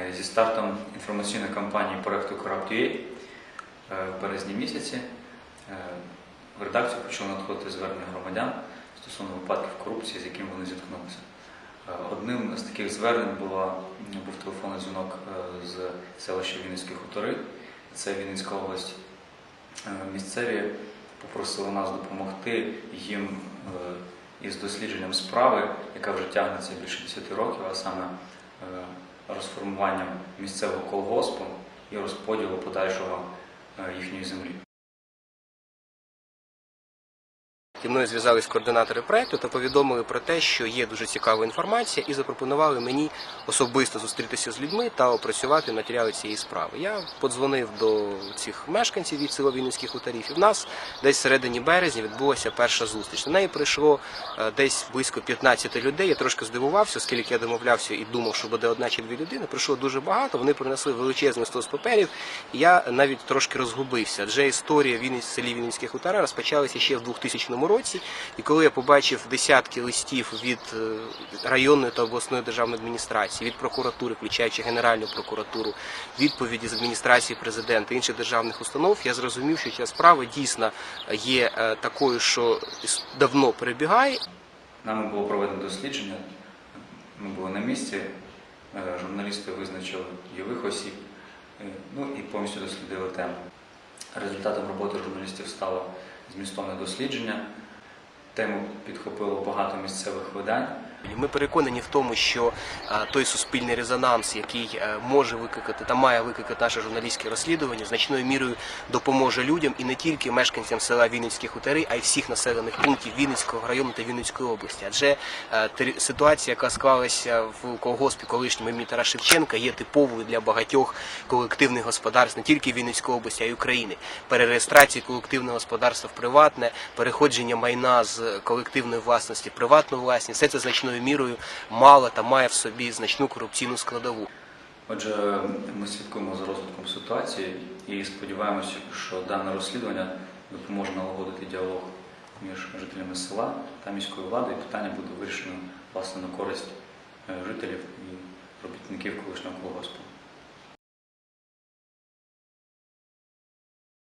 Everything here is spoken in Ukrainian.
Е, Зі стартом інформаційної кампанії проекту Corrupt.ua е, в березні місяці е, в редакцію почали надходити звернення громадян стосовно випадків корупції, з якими вони зіткнулися. Одним з таких звернень була, був телефонний дзвінок з селища Вінницькі хутори, це Вінницька область. Місцеві попросили нас допомогти їм із дослідженням справи, яка вже тягнеться більше 10 років, а саме розформуванням місцевого колгоспу і розподілу подальшого е, їхньої землі. Зі мною зв'язались координатори проекту та повідомили про те, що є дуже цікава інформація, і запропонували мені особисто зустрітися з людьми та опрацювати матеріали цієї справи. Я подзвонив до цих мешканців від села Вінницьких хуторів. І в нас десь в середині березня відбулася перша зустріч. На неї прийшло е, десь близько 15 людей. Я трошки здивувався, оскільки я домовлявся і думав, що буде одна чи дві людини. Прийшло дуже багато. Вони принесли величезний стос паперів. І я навіть трошки розгубився. Адже історія в селі Вінницькі хутора розпочалася ще в 2000 році. І коли я побачив десятки листів від е, районної та обласної державної адміністрації, від прокуратури, включаючи Генеральну прокуратуру, відповіді з адміністрації президента інших державних установ, я зрозумів, що ця справа дійсно є е, такою, що давно перебігає, Нами було проведено дослідження, ми були на місці, е, журналісти визначили дійових осіб, ну і повністю дослідили тему. Результатом роботи журналістів стало змістовне дослідження. Тему підхопило багато місцевих видань. Ми переконані в тому, що е, той суспільний резонанс, який е, може викликати та має викликати наше журналістське розслідування, значною мірою допоможе людям і не тільки мешканцям села Вінницькі хутори, а й всіх населених пунктів Вінницького району та Вінницької області. Адже е, ситуація, яка склалася в колгоспі колишньому імені Тараса Шевченка, є типовою для багатьох колективних господарств не тільки Вінницької області, а й України. Перереєстрація колективного господарства в приватне, переходження майна з колективної власності приватну власність, все це значною мірою мало та має в собі значну корупційну складову. Отже, ми слідкуємо за розвитком ситуації і сподіваємося, що дане розслідування допоможе налагодити діалог між жителями села та міською владою. і Питання буде вирішено власне на користь е, жителів і робітників колишнього колгоспу.